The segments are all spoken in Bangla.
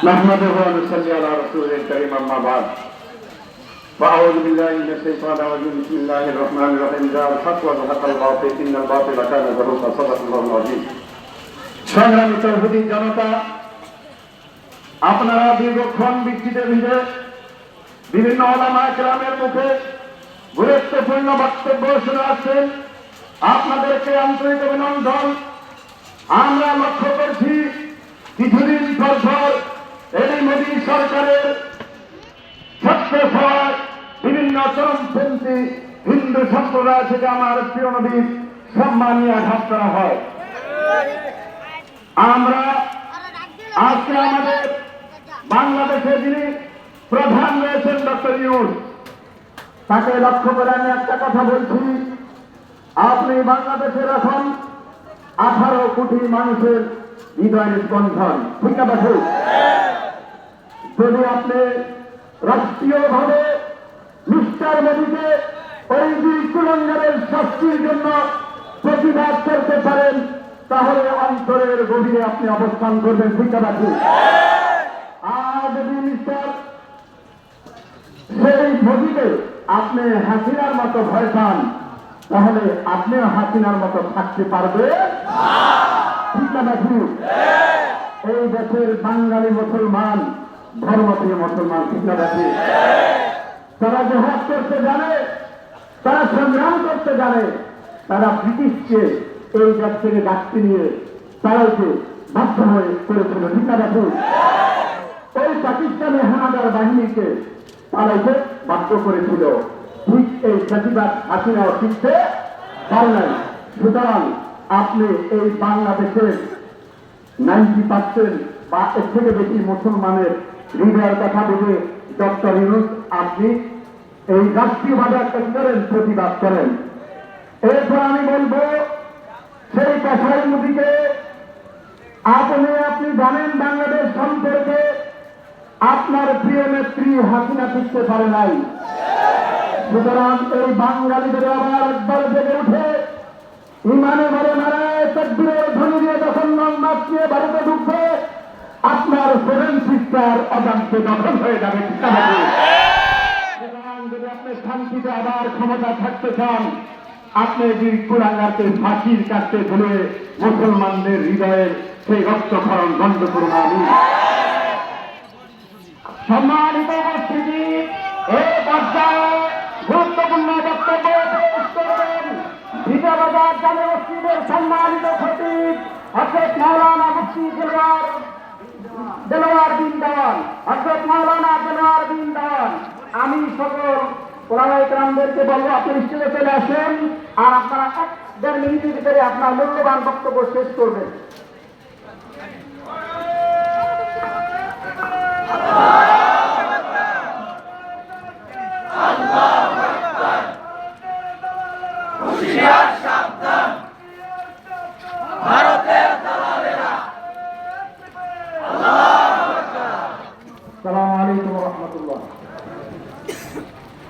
نحمده ونصلي على رسوله الكريم أما بعد فأعوذ بالله من الشيطان الرجيم بسم الله الرحمن الرحيم جاء الحق وزهق الباطل إن الباطل كان زهوقا صدق الله العظيم সংগ্রামী চৌধুরী জনতা আপনারা দীর্ঘক্ষণ বৃষ্টিতে ভিজে বিভিন্ন ওলামা গ্রামের মুখে গুরুত্বপূর্ণ বক্তব্য শুনে আসছেন আপনাদেরকে আন্তরিক অভিনন্দন আমরা লক্ষ্য করছি কিছুদিন পর পর এই মোদী সরকারের ছাত্র সভায় বিভিন্ন চরমপন্থী হিন্দু সম্প্রদায় থেকে আমার প্রিয় নবীর সম্মানীয় করা হয়। আমরা আজকে আমাদের বাংলাদেশে যিনি প্রধান রয়েছেন ডক্টর ইউর তাকে লক্ষ্য করে আমি একটা কথা বলছি। আপনি বাংলাদেশের এখন আঠারো কোটি মানুষের হৃদয়ের স্পন্দন ঠিক আছে? যদি আপনি রাষ্ট্রীয়ভাবে মিস্টার মোদীকে ওই দুই কুলঙ্গারের শাস্তির জন্য প্রতিবাদ করতে পারেন, তাহলে অন্তরের গভীরে আপনি অবস্থান করবেন, ঠিক আছে? আর যদি মিস্টার সেই মোদীকে আপনি হাসিনার মতো ভয় পান, তাহলে আপনিও হাসিনার মতো থাকতে পারবে ঠিক ঠিক এই দেশের বাঙালি মুসলমান ধর্মপ্রিয় মুসলমান ঠিক না ঠিক তারা জহাদ করতে জানে, তারা সংগ্রাম করতে জানে, তারা ব্রিটিশকে এই দেশ থেকে ডাকতে নিয়ে তারাইতে বাধ্য হয়ে করেছিল, ঠিক না ঠিক ওই পাকিস্তানি হানাদার বাহিনীকে পালাইতে বাধ্য করেছিল। ঠিক এই প্রতিবাদ হাসিনাও শিখতে পারলেন সুতরাং আপনি এই বাংলাদেশের নাইনটি পার্সেন্ট বা এর থেকে বেশি মুসলমানের হৃদয়ের কথা বুঝে ডক্টর ইউনুস, আপনি এই রাষ্ট্রীয়ভাবে একটা কি প্রতিবাদ করেন। এরপর আমি বলব, সেই কষাই নদীকে আপনি আপনি জানেন বাংলাদেশ সম্পর্কে আপনার প্রিয় নেত্রী হাসিনা টিকতে পারে নাই। সুতরাং এই বাঙালিদের আবার একবার জেগে উঠে ইমানে মারে মারায় তকবীরের ধ্বনি দিয়ে যখন নন্নাথ নিয়ে বাড়িতে ঢুকবে আপনার সেভেন সিস্টার অজান্তে দখল হয়ে যাবে? সুতরাং যদি আপনি শান্তিতে আবার ক্ষমতা থাকতে চান আপনি যদি কুলাঙ্গারকে ফাঁসির কাছে ধরে মুসলমানদের হৃদয়ের সেই রক্তক্ষরণ বন্ধ করুন আমি সম্মানিত উপস্থিতি এই পর্যায়ে গুরুত্বপূর্ণ বক্তব্য পেশ করবেন বিজয়বাজার জামে মসজিদের সম্মানিত খতিব হজরত মাওলানা মুফতি দেলোয়ার দেলোয়ার বিন দেওয়ান হজরত মাওলানা দেলোয়ার বিন দেওয়ান আমি সকল ওলামাই ক্রামদেরকে বলব, আপনি স্টেজে চলে আসেন। আর আপনারা এক দেড় মিনিটের ভিতরে আপনার মূল্যবান বক্তব্য শেষ করবেন।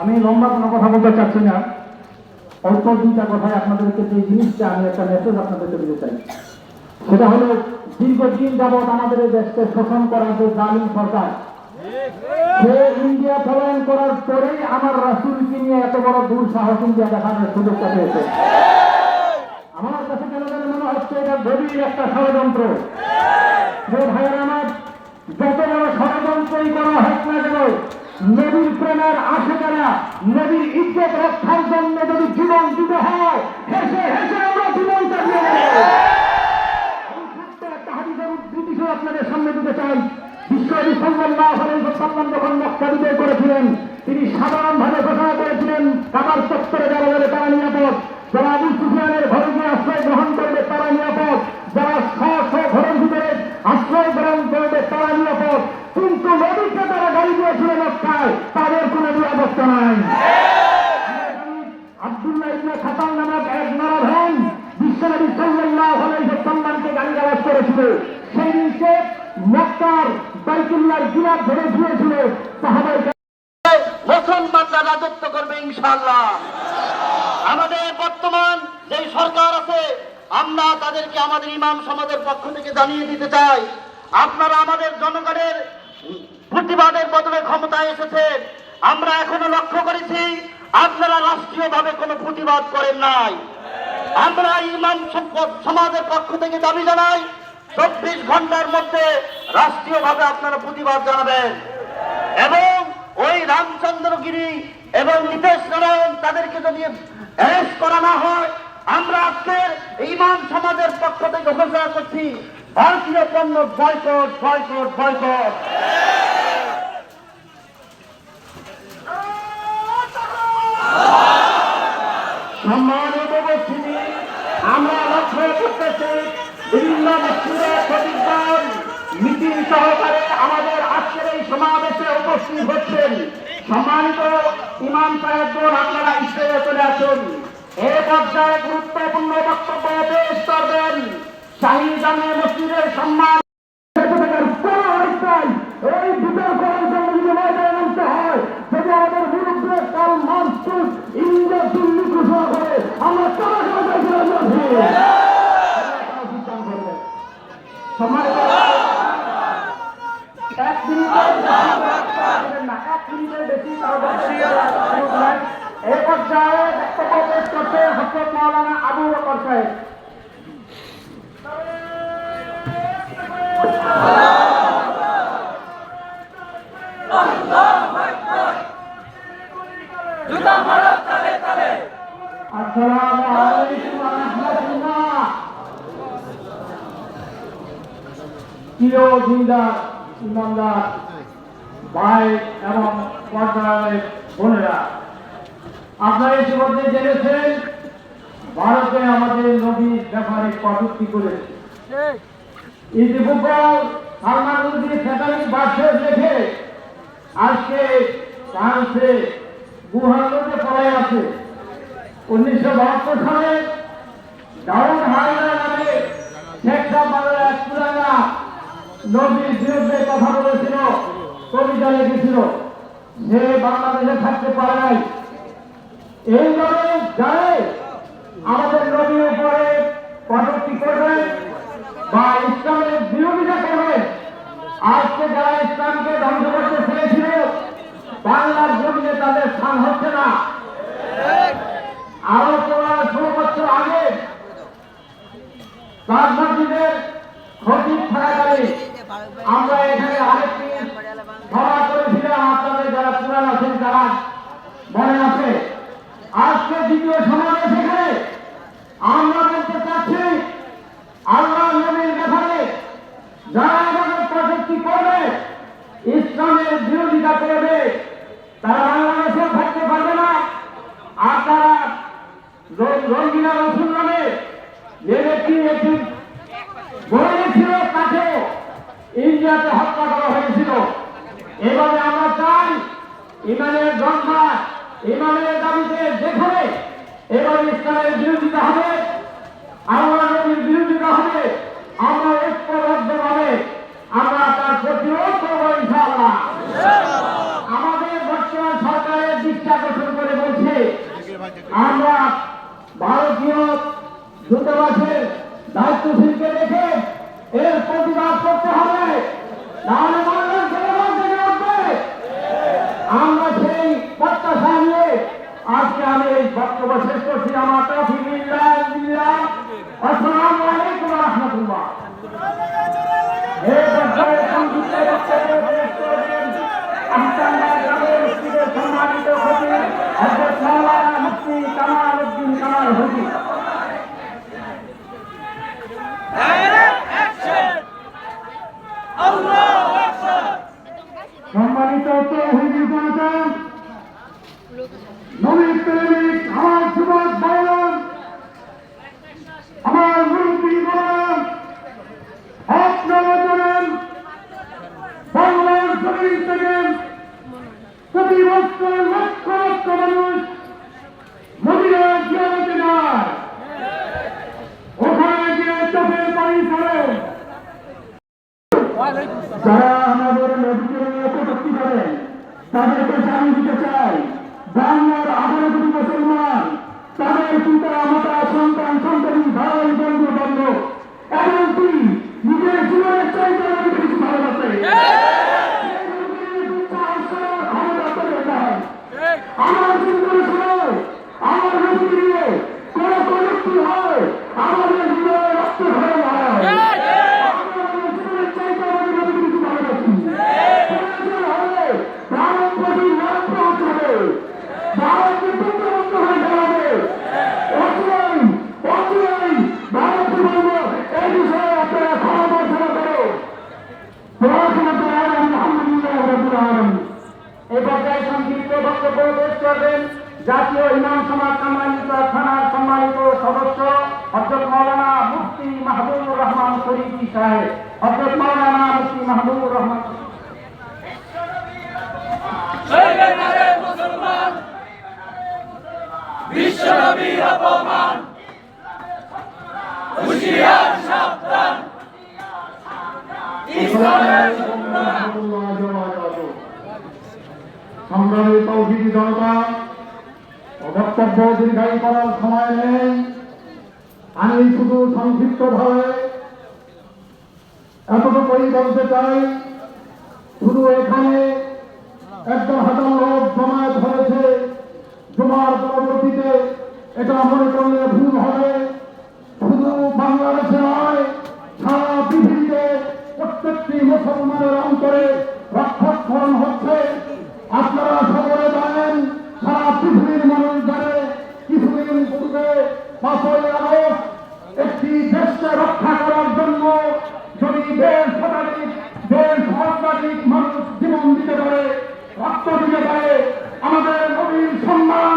আমি লম্বা কোনো কথা বলতে চাচ্ছি না। অল্প দুইটা কথায় আপনাদেরকে যে জিনিসটা আমি একটা মেসেজ আপনাদেরকে দিতে চাই। সেটা হলো, দীর্ঘদিন যাবৎ আমাদের দেশকে শোষণ করার যে জালিম সরকার, সে ইন্ডিয়া পলায়ন করার পরেই আমার রাসুলকে নিয়ে এত বড় দূর সাহস ইন্ডিয়া দেখানোর সুযোগটা পেয়েছে। আমার কাছে মনে হচ্ছে এটা গভীর একটা ষড়যন্ত্র। ভাইয়ের আমার যত বড় ষড়যন্ত্রই করা হোক না কেন নবীর আসে তারা নদীর ইজ্জত রক্ষার জন্য যদি জীবন দিতে হয়, হেসে হেসে আমরা জীবন আপনাদের সামনে দিতে চাই। বিশ্বনবী সাল্লাল্লাহু আলাইহি ওয়াসাল্লাম করেছিলেন, তিনি সাধারণভাবে ঘোষণা করেছিলেন, কাবার চত্বরে যারা বলে তারা নিরাপদ যারা আবু সুফিয়ানের ঘরে গিয়ে আশ্রয় গ্রহণ করবে তারা নিরাপদ যারা স্ব স্ব ঘরের ভিতরে আশ্রয় গ্রহণ করবে তারা নিরাপদ কিন্তু নদীকে তারা গাড়ি দিয়েছিল মক্কায় তাদের কোনো নিরাপত্তা নাই আব্দুল্লাহ ইবনে খাতাল নামক এক নরভেন বিশ্বনবী সাল্লাল্লাহু আলাইহি ওয়াসাল্লামকে গালি গালাজ করেছিল সেই দিনকে মক্কার বাইতুল্লাহর গিলাফ ধরে দিয়েছিল সাহাবাই মুসলমানরা রাজত্ব করবে ইনশাআল্লাহ আমাদের বর্তমান যে সরকার আছে আমরা তাদেরকে আমাদের ইমাম সমাজের পক্ষ থেকে জানিয়ে দিতে চাই, আপনারা আমাদের জনগণের প্রতিবাদের বদলে ক্ষমতায় এসেছে আমরা এখনও লক্ষ্য করেছি, আপনারা রাষ্ট্রীয়ভাবে কোনো প্রতিবাদ করেন নাই। আমরা ইমাম সমাজের পক্ষ থেকে দাবি জানাই, চব্বিশ ঘণ্টার মধ্যে রাষ্ট্রীয়ভাবে আপনারা প্রতিবাদ জানাবেন। এবং ওই রামচন্দ্রগিরি এবং নীতিশ নারায়ণ তাদেরকে যদি অ্যারেস্ট করা না হয় আমরা আজকের ইমাম সমাজের পক্ষ থেকে ঘোষণা করছি, ভারতীয় পণ্য বয়কট বয়কট বয়কট। সম্মানিত আমরা লক্ষ্য করতেছি বিভিন্ন আমাদের এই সমাবেশে ইমাম সাহেবগণ, আপনারা স্টেজে চলে আসুন। এ পর্যায়ে গুরুত্বপূর্ণ বক্তব্য পেশ করবেন শাহী জামে মসজিদের সম্মান এই বিতর্ক অঞ্চলে যদি ময়দানে নামতে হয়। যদি আমাদের বিরুদ্ধে কাল মানসুর ইন্দ্র দিল্লি ঘোষণা করে আমরা তারা সম্মানিত এক মিনিটের না। এক মিনিটের বেশি এই পর্যায়ে বক্তব্য পেশ করতে হজরত মাওলানা আবু বকর সাহেব। আসসালামু আলাইকুম ওয়া রাহমাতুল্লাহ। প্রিয় দিনদার ভাই এবং বোনেরা আপনারা ইতিমধ্যে জেনেছেন, ভারতে আমাদের নবীর ব্যাপারে কটূক্তি করেছে। ইতিপূর্বে সালমান রুদি স্যাটানিক বার্ষের লেখে আজকে ফ্রান্সে মধ্যে পড়ায় আছে। উনিশশো বাহাত্তর সালে দাউদ হায়দার নামে শেখ এক পুরানা বিরুদ্ধে কথা বলেছিল, কবিতা লিখেছিল। সে বাংলাদেশে থাকতে পারে নাই। এইভাবে যারা আমাদের নবীর উপরে কটূক্তি করবে বা ইসলামের বিরোধিতা করবে আজকে যারা ইসলামকে ধ্বংস করতে চেয়েছিল বাংলার জমিনে তাদের স্থান হচ্ছে না। আরও পনেরো ষোলো বছর আগে তার মসজিদের ক্ষতি থাকাকালীন আমরা এখানে আরেকটি সভা করেছিলাম আপনাদের যারা পুরান আছেন তারা মনে আছে আজকে দ্বিতীয় সমাবেশ এখানে আমরা বলতে চাচ্ছি আল্লাহ নবীর ব্যাপারে যারা আমাদের প্রযুক্তি করবে ইসলামের বিরোধিতা করবে তারা বাংলাদেশেও থাকতে পারবে না আর তারা র- রঙ্গিনা রসুন নামে যে ব্যক্তি একটি বই ছিল তাকে ইন্ডিয়াতে হত্যা করা হয়েছিল। এবারে আমরা চাই ইমানের জন্মা ইমানের দাবিতে যেখানে এবার ইসলামের বিরোধিতা হবে আল্লাহ নবীর বিরোধিতা হবে আমরা ঐক্যবদ্ধভাবে আমরা তার প্রতিরোধ করব ইনশাআল্লাহ। আমাদের বর্তমান সরকারের দীক্ষা গঠন করে বলছে আমরা দূতাবাসের দায়িত্বশীলকে দেখে এর প্রতিবাদ করতে হবে। নাহলে বাংলার জনগণ থেকে উঠবে আমরা সেই প্রত্যাশা নিয়ে আজকে আমি এই বক্তব্য শেষ করছি। আমার তফি আসসালামু আলাইকুম রহমতুল্লাহ। বিশ্বনবীর অপমান হুশিয়ার সাবধান ইসলামের সংগ্রামী তৌহিদি করার সময় নেই আমি শুধু সংক্ষিপ্ত ভাবে এতটুকুই বলতে চাই শুধু এখানে একজন হাজার এটা মনে করলে ভুল হবে। শুধু বাংলাদেশে নয়, সারা পৃথিবীতে প্রত্যেকটি মুসলমানের অন্তরে রক্ষাক্ষরণ হচ্ছে। আপনারা সকলে জানেন, সারা পৃথিবীর মানুষ জানে, কিছুদিন পূর্বে পাঁচই আগস্ট একটি দেশকে রক্ষা করার জন্য যদি দেড় শতাধিক দেড় সহস্রাধিক মানুষ জীবন দিতে পারে, রক্ত দিতে পারে, আমাদের নবীর সম্মান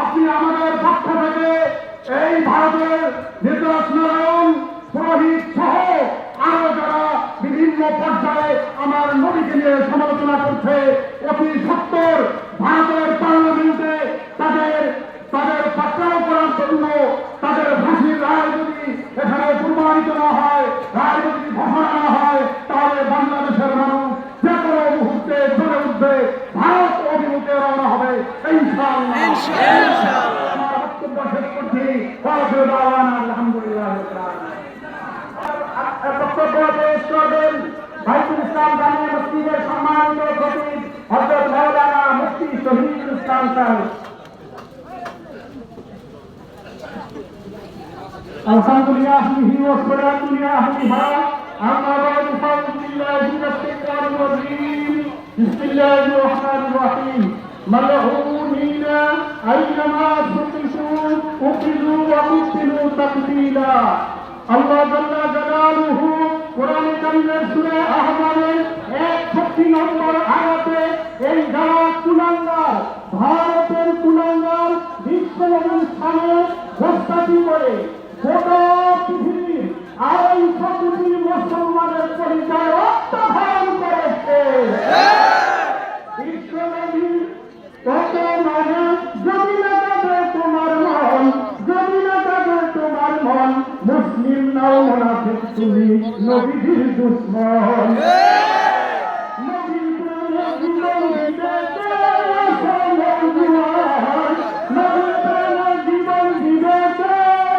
আপনি আমাদের পক্ষ থেকে এই ভারতের নির্দেশ নারায়ণ পুরোহিত সহ আরও বিভিন্ন পর্যায়ে আমার নবীকে নিয়ে সমালোচনা করছে অতি সত্তর ভারতের অভিমুখে রওনা হবে ইনশাআল্লাহ আমার বক্তব্য শেষ করছি ওয়াকিল দাওয়ানা আলহামদুলিল্লাহ রাব্বিল আলামিন। আর বক্তব্য পেশ করবেন ভাইতুল ইসলাম জামিয়া মসজিদের সম্মানিত খতিব হযরত মাওলানা মুফতি শহীদুল ইসলাম সাহেব الحمد لله والصلاة لأهلها أما بعد فأعوذ بالله من الشيطان الرجيم بسم الله الرحمن الرحيم ملعونين أينما ثقفوا أخذوا وقتلوا تقتيلا আল্লাহ জাল্লা জালালুহু কোরআনে কারিমের সূরা আহজাবের 61 নম্বর আয়াতে এই যারা কুলাঙ্গার ভারতের কুলাঙ্গার বিশ্বনবীর স্থানে প্রস্তাবি করে গোটা পৃথিবীর আড়াইশো কোটি মুসলমানের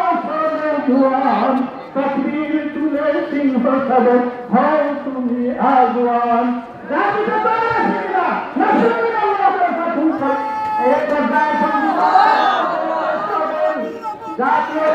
আসলে জুয়ান তকবীর তুলে সিংহ সবে হও তুমি আগুয়ান জাতিকে তোমরা শিখিলা না শুনবি আল্লাহর কথা শুনছো এই পর্যায়ে জাতীয়